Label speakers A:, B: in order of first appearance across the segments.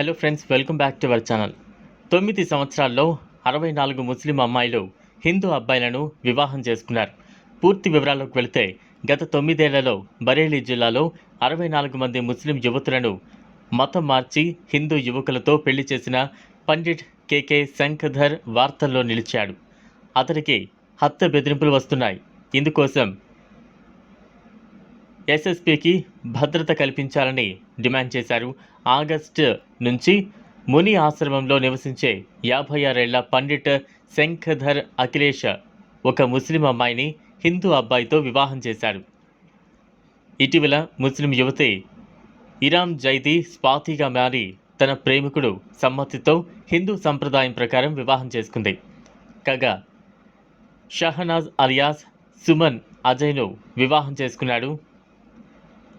A: Hello friends welcome back to our channel తొమ్మిది సంవత్సరాల్లో అరవై నాలుగు ముస్లిం అమ్మాయిలు హిందూ అబ్బాయిలను వివాహం చేసుకున్నారు. పూర్తి వివరాల్లోకి వెళితే గత తొమ్మిదేళ్ళలో బరేలీ జిల్లాలో అరవై నాలుగు మంది ముస్లిం యువతులను మతం మార్చి హిందూ యువకులతో పెళ్ళి చేసిన పండిట్ కేకే శంఖధర్ వార్తల్లో నిలిచాడు. అతనికి హత్య బెదిరింపులు వస్తున్నాయి. ఇందుకోసం ఎస్ఎస్పీకి భద్రత కల్పించాలని డిమాండ్ చేశారు. ఆగస్టు నుంచి ముని ఆశ్రమంలో నివసించే యాభై ఆరేళ్ళ పండిట్ శంఖధర్ అఖిలేష్ ఒక ముస్లిం అమ్మాయిని హిందూ అబ్బాయితో వివాహం చేశాడు ఇటీవల ముస్లిం యువతి ఇరామ్ జైదీ స్వాతిగా మారి తన ప్రేమికుడు సమ్మతితో హిందూ సంప్రదాయం ప్రకారం వివాహం చేసుకుంది. కాగా షహనాజ్ అలియాస్ సుమన్ అజయ్ను వివాహం చేసుకున్నాడు.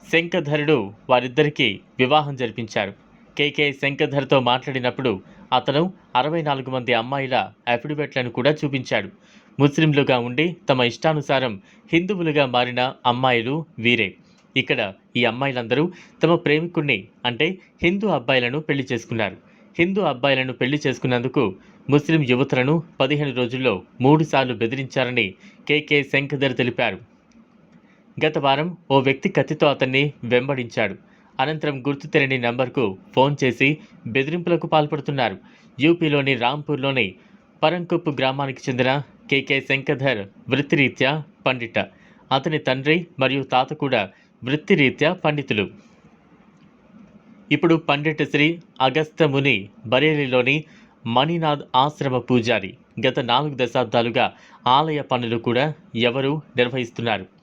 A: శంఖధరుడు వారిద్దరికీ వివాహం జరిపించారు. కేకే శంఖధర్తో మాట్లాడినప్పుడు అతను అరవై నాలుగు మంది అమ్మాయిల అఫిడవిట్లను కూడా చూపించాడు. ముస్లింలుగా ఉండి తమ ఇష్టానుసారం హిందువులుగా మారిన అమ్మాయిలు వీరే. ఇక్కడ ఈ అమ్మాయిలందరూ తమ ప్రేమికుణ్ణి అంటే హిందూ అబ్బాయిలను పెళ్ళి చేసుకున్నారు. హిందూ అబ్బాయిలను పెళ్ళి చేసుకున్నందుకు ముస్లిం యువతులను పదిహేను రోజుల్లో మూడుసార్లు బెదిరించారని కేకే శంఖధర్ తెలిపారు. గత వారం ఓ వ్యక్తి కత్తితో అతన్ని వెంబడించాడు. అనంతరం గుర్తు తెలియని నంబర్కు ఫోన్ చేసి బెదిరింపులకు పాల్పడుతున్నారు. యూపీలోని రాంపూర్లోని పరంకుప్పు గ్రామానికి చెందిన కేకే శంకధర్ వృత్తిరీత్యా పండిట. అతని తండ్రి మరియు తాత కూడా వృత్తిరీత్యా పండితులు. ఇప్పుడు పండిత శ్రీ అగస్త్యముని బరేలీలోని మణినాథ్ ఆశ్రమ పూజారి. గత నాలుగు దశాబ్దాలుగా ఆలయ పనులు కూడా ఎవరు నిర్వహిస్తున్నారు.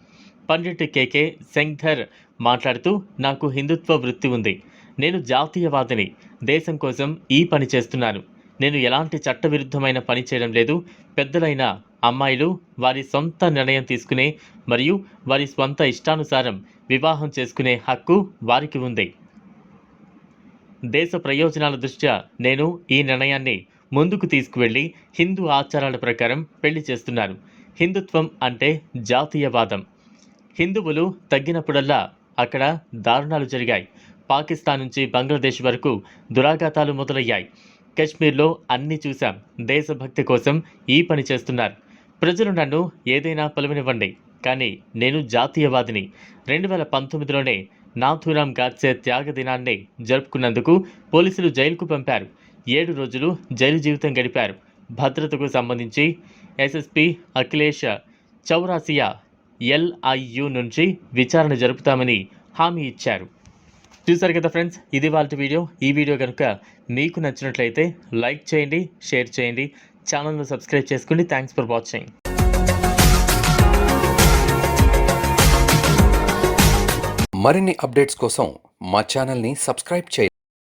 A: పండిట్ కేకే శంఘర్ మాట్లాడుతూ నాకు హిందుత్వ వృత్తి ఉంది. నేను జాతీయవాదిని. దేశం కోసం ఈ పని చేస్తున్నాను. నేను ఎలాంటి చట్టవిరుద్ధమైన పని చేయడం లేదు. పెద్దలైన అమ్మాయిలు వారి సొంత నిర్ణయం తీసుకునే మరియు వారి స్వంత ఇష్టానుసారం వివాహం చేసుకునే హక్కు వారికి ఉంది. దేశ ప్రయోజనాల దృష్ట్యా నేను ఈ నిర్ణయాన్ని ముందుకు తీసుకువెళ్ళి హిందూ ఆచారాల ప్రకారం పెళ్ళి చేస్తున్నాను. హిందుత్వం అంటే జాతీయవాదం. హిందువులు తగ్గినప్పుడల్లా అక్కడ దారుణాలు జరిగాయి. పాకిస్తాన్ నుంచి బంగ్లాదేశ్ వరకు దురాఘాతాలు మొదలయ్యాయి. కశ్మీర్లో అన్నీ చూశాం. దేశభక్తి కోసం ఈ పని చేస్తున్నారు. ప్రజలు నన్ను ఏదైనా పిలువనివ్వండి. కానీ నేను జాతీయవాదిని. రెండు వేల పంతొమ్మిదిలోనే నాథూరామ్ గాడ్సే త్యాగ దినాన్ని జరుపుకున్నందుకు పోలీసులు జైలుకు పంపారు. ఏడు రోజులు జైలు జీవితం గడిపారు. భద్రతకు సంబంధించి ఎస్ఎస్పి అఖిలేష్ చౌరాసియా ఎల్ఐయు నుంచి విచారణ జరుపుతామని హామీ ఇచ్చారు. చూసారు కదా ఫ్రెండ్స్ ఇది వాళ్ళ వీడియో. ఈ వీడియో కనుక మీకు నచ్చినట్లయితే లైక్ చేయండి షేర్ చేయండి ఛానల్ను సబ్స్క్రైబ్ చేసుకోండి థ్యాంక్స్ ఫర్ వాచింగ్.
B: మరిన్ని అప్డేట్స్ కోసం మా ఛానల్ని సబ్స్క్రైబ్ చేయండి.